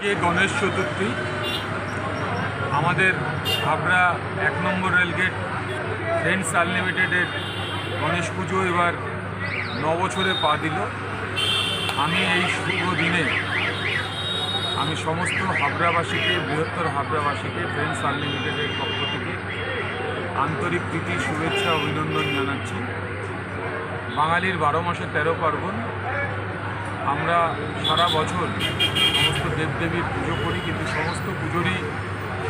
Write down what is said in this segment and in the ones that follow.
কে গণেশ চতুর্থী? আমাদের হাবড়া এক নম্বর রেলগেট ফ্রেন্ডস আনলিমিটেডের গণেশ পুজো এবার ন বছরে পা দিল। আমি এই শুভ দিনে আমি সমস্ত হাবড়াবাসীকে, বৃহত্তর হাবড়াবাসীকে ফ্রেন্ডস আনলিমিটেডের পক্ষ থেকে আন্তরিক প্রীতি, শুভেচ্ছা, অভিনন্দন জানাচ্ছি। বাঙালির বারো মাসে তেরো পার্বণ। আমরা সারা বছর দেবদেবীর পুজো করি, কিন্তু সমস্ত পুজোরই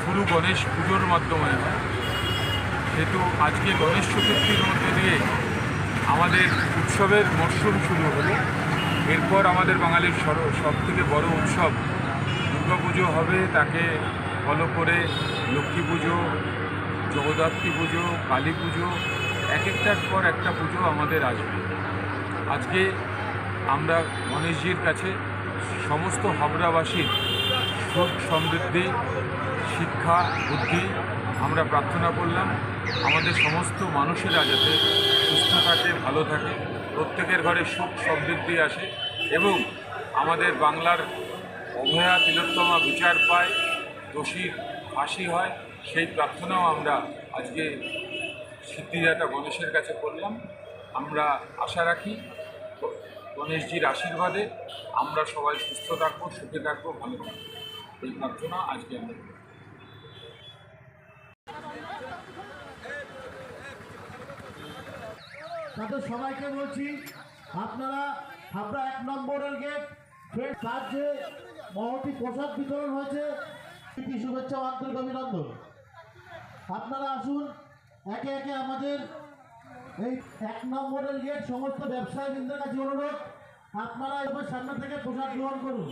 শুরু গণেশ পুজোর মাধ্যমে হয়। যেহেতু আজকে গণেশ চতুর্থীর মধ্যে দিয়ে আমাদের উৎসবের মরশুম শুরু হলো, এরপর আমাদের বাঙালির সব থেকে বড় উৎসব দুর্গা পুজো হবে। তাকে ফলো করে লক্ষ্মী পুজো, জগদ্ধাত্রী পুজো, কালী পুজো এক একটার পর একটা পুজো আমাদের আসবে। আজকে আমরা গণেশজির কাছে সমস্ত হাবড়াবাসীর সুখ সমৃদ্ধি, শিক্ষা, বুদ্ধি আমরা প্রার্থনা করলাম। আমাদের সমস্ত মানুষেরা যাতে সুস্থ থাকে, ভালো থাকে, প্রত্যেকের ঘরে সুখ সমৃদ্ধি আসে এবং আমাদের বাংলার অভয়া তিলোত্তমা বিচার পায় দোষীর ফাঁসি হয়, সেই প্রার্থনাও আমরা আজকে সিদ্ধিদাতা গণেশের কাছে করলাম। আমরা আশা রাখি গণেশজির আশীর্বাদে আমরা সবাই সুস্থ থাকব, সুখে থাকব, ভালো থাকব। এই প্রার্থনা আজকে আমরা তাদের সবাইকে বলছি, আপনারা হাবড়া এক নম্বরের গেট তার যে মহতি পোশাক বিতরণ হয়েছে। শুভেচ্ছা, আন্তরিক অভিনন্দন। আপনারা আসুন, একে একে আমাদের এই এক নম্বরের গেট সমস্ত ব্যবসায়ীদের কাছে অনুরোধ, আপনারা এবার সামনে থেকে প্রসাদ গ্রহণ করুন।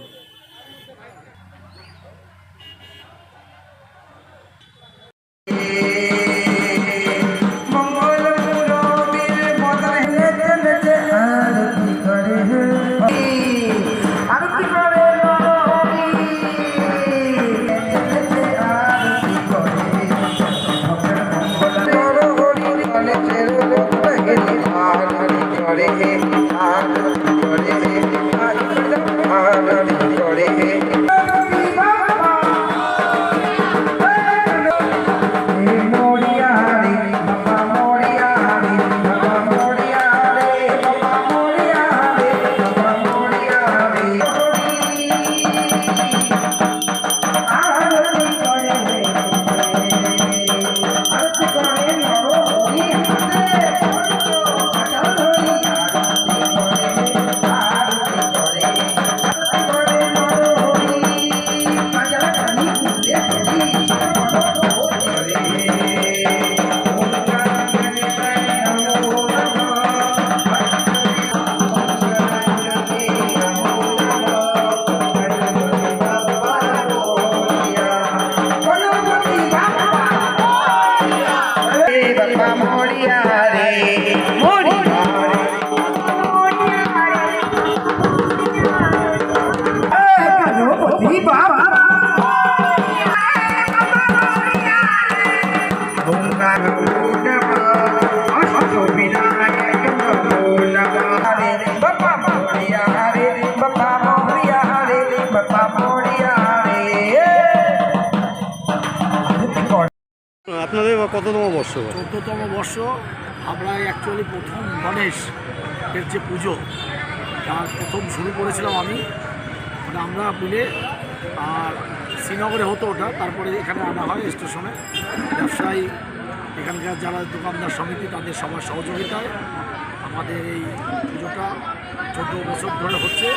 আপনাদের কততম বর্ষ? চোদ্দতম বর্ষ, আমরা অ্যাকচুয়ালি প্রথম গণেশ এর যে পুজো, তার প্রথম শুরু করেছিলাম আমি। মানে আমরা মিলে, আর শ্রীনগরে হতো ওটা, তারপরে এখানে আনা হয় স্টেশনে। ব্যবসায়ী, এখানকার যারা দোকানদার সমিতি, তাদের সবার সহযোগিতায় আমাদের এই পুজোটা চোদ্দ বছর ধরে হচ্ছে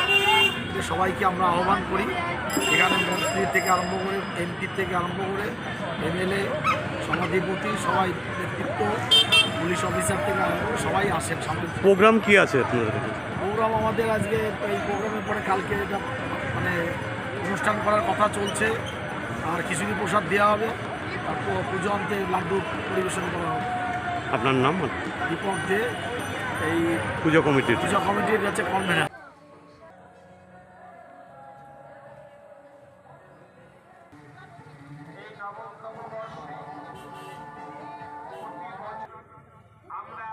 যে সবাইকে আমরা আহ্বান করি। এখানে মন্ত্রী থেকে আরম্ভ করে এমপি থেকে আরম্ভ করে এমএলএ সভাধিপতি সবাই নেতৃত্ব পুলিশ অফিসার থেকে আরম্ভ করে সবাই আসেন সামনে। প্রোগ্রাম কি আছে আপনাদের প্রোগ্রাম আমাদের আজকে এই প্রোগ্রামের পরে কালকে এটা মানে অনুষ্ঠান করার কথা চলছে। আর খিচুড়ি প্রসাদ দেওয়া হবে। তারপর পুজো অন্তে লাড্ডু পরিবেশন করা হবে। আপনার নাম দীপক দে। এই পুজো কমিটির পূজা কমিটির কাছে কনভেনার আমরা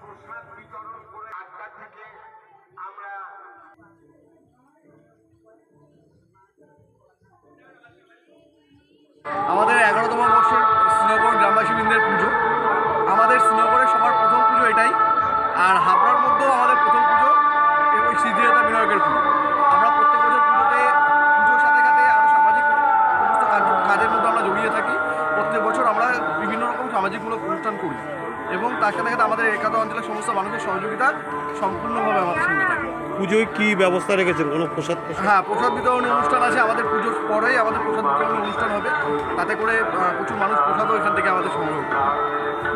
প্রসাদ বিতরণ করে আটটা থেকে আমরা আমাদের এগারোতম বর্ষের শ্রীনগর গ্রামবাসীবৃন্দের পুজো। আমাদের শ্রীনগরে আর হাবড়ার মধ্যেও আমাদের প্রথম পুজো এবং সিদ্ধিদাতা বিনায়কের পুজো। আমরা প্রত্যেক বছর পুজোতে পুজোর সাথে সাথে আরও সামাজিক সমস্ত কাজের মধ্যে আমরা জড়িয়ে থাকি। প্রত্যেক বছর আমরা বিভিন্ন রকম সামাজিকমূলক অনুষ্ঠান করি এবং তার সাথে সাথে আমাদের একাদা অঞ্চলের সমস্ত মানুষের সহযোগিতা সম্পূর্ণভাবে আমাদের সঙ্গে থাকে। পুজোয় কি ব্যবস্থা রেখেছেন? কোনো প্রসাদ প্রসাদ? হ্যাঁ প্রসাদ বিতরণী অনুষ্ঠান আছে। আমাদের পুজোর পরেই আমাদের প্রসাদ বিতরণী অনুষ্ঠান হবে। তাতে করে প্রচুর মানুষ প্রসাদও এখান থেকে আমাদের সংগ্রহ করবে।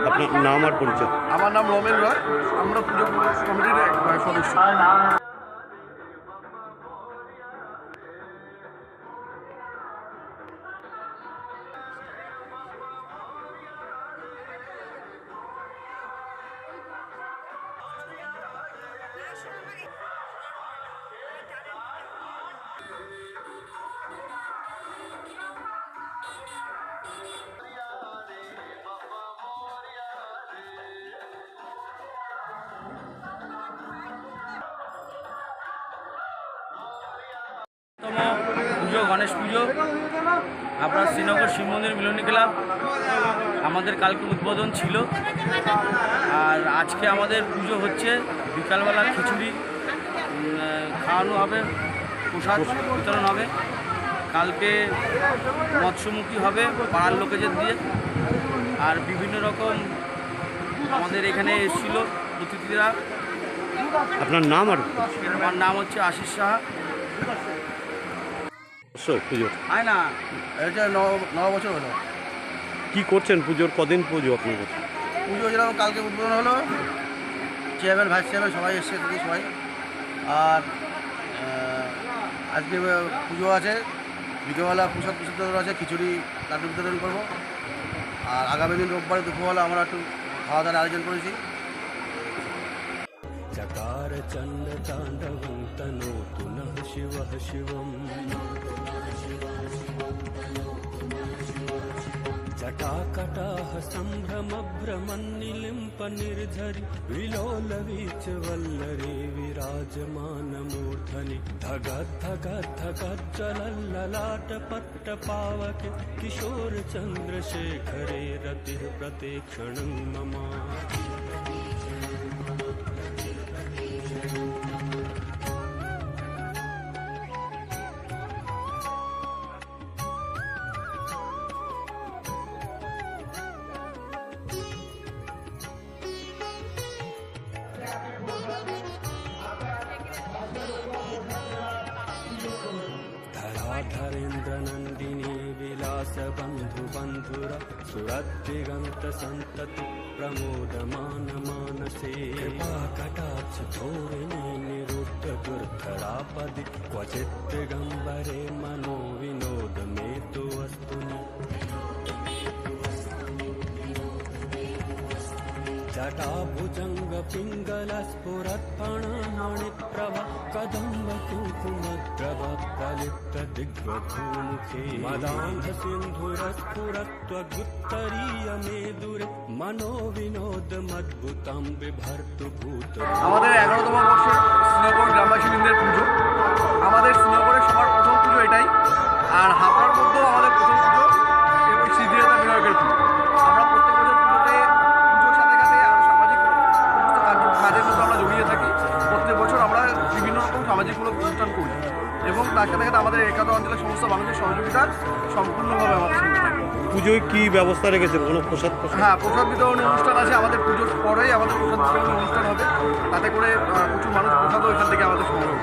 আপনার নাম আর পরিচয়। আমার নাম রমেন রয়। আমরা পুজো কমিটির এক, সদস্য। গণেশ পুজো আপনার শ্রীনগর শিব মন্দির মিলনী ক্লাব। আমাদের কালকে উদ্বোধন ছিল। আর আজকে আমাদের পুজো হচ্ছে বিকালবেলা খিচুড়ি খাওয়ানো হবে প্রসাদ বিতরণ হবে। কালকে মৎস্যমুখী হবে পাড়ার লোকেদের দিয়ে। আর বিভিন্ন রকম আমাদের এখানে এসেছিল অতিথিরা। আপনার নাম আর আমার নাম হচ্ছে আশিস সাহা। অবশ্যই পুজো আয় না এটা ন ন বছর হলো কি করছেন পুজোর কদিন পুজো আপনি করছেন পুজো যেরকম কালকে উদ্বোধন হলো চেয়ারম্যান ভাইস চেয়ারম্যান সবাই এসছে থেকে সবাই আর আহ, আজকে আহ, পুজো আছে বিকেলবেলা প্রসাদ প্রসাদ বিতরণ আছে খিচুড়ি লাড্ডু বিতরণ করবো আর আগামী দিন রোববারে দুপুরবেলা আমরা একটু খাওয়া দাওয়ার আয়োজন করেছি चकार चण्ड ताण्डवं तनोतु नः शिवः शिवम् ह सम्भ्रमभ्रमन्निलिम्पनिर्झरि। विलोलविच वल्लरे विराजमानमूर्धनि। धग धग धग जललाटपट्टपावक किशोर चन्द्रशेखरे रतिः प्रतिक्षणं नमा बन्धु बन्धुरा सुरति गन्तसन्तति प्रमोदमानमानसेवा कटाचोरिणे निरुक्त दुर्धरापदि क्वचित् दिगम्बरे मनोवि जटाभुजङ्गपिङ्गलस्फुरत्फणमणिप्रभ कदम्ब कुङ्कुमद्रव प्रलिप्त दिग्वधूमुखे मदान्ध सिन्धुरस्फुरत्वगुत्तरीय मे दुरे मनो विनोदमद्भुतं बिभर्तु भूत আমাদের এগারোতম বর্ষের শ্রীনগর গ্রামবাসীবৃন্দের পুজো আমাদের শ্রীনগরের সবার প্রথম পুজো এটাই আর হাবড়ার সামাজিকমূলক অনুষ্ঠান করি এবং তার সাথে সাথে আমাদের একাদা অঞ্চলের সমস্ত মানুষের সহযোগিতা সম্পূর্ণভাবে আমাদের সঙ্গে থাকে। পুজোয় কি ব্যবস্থা রেখেছে কোনো প্রসাদ? হ্যাঁ প্রসাদ বিতরণ অনুষ্ঠান আছে আমাদের পুজোর পরেই আমাদের প্রসাদ বিতরণ অনুষ্ঠান হবে। তাতে করে প্রচুর মানুষ প্রসাদও এখান থেকে আমাদের সংগ্রহ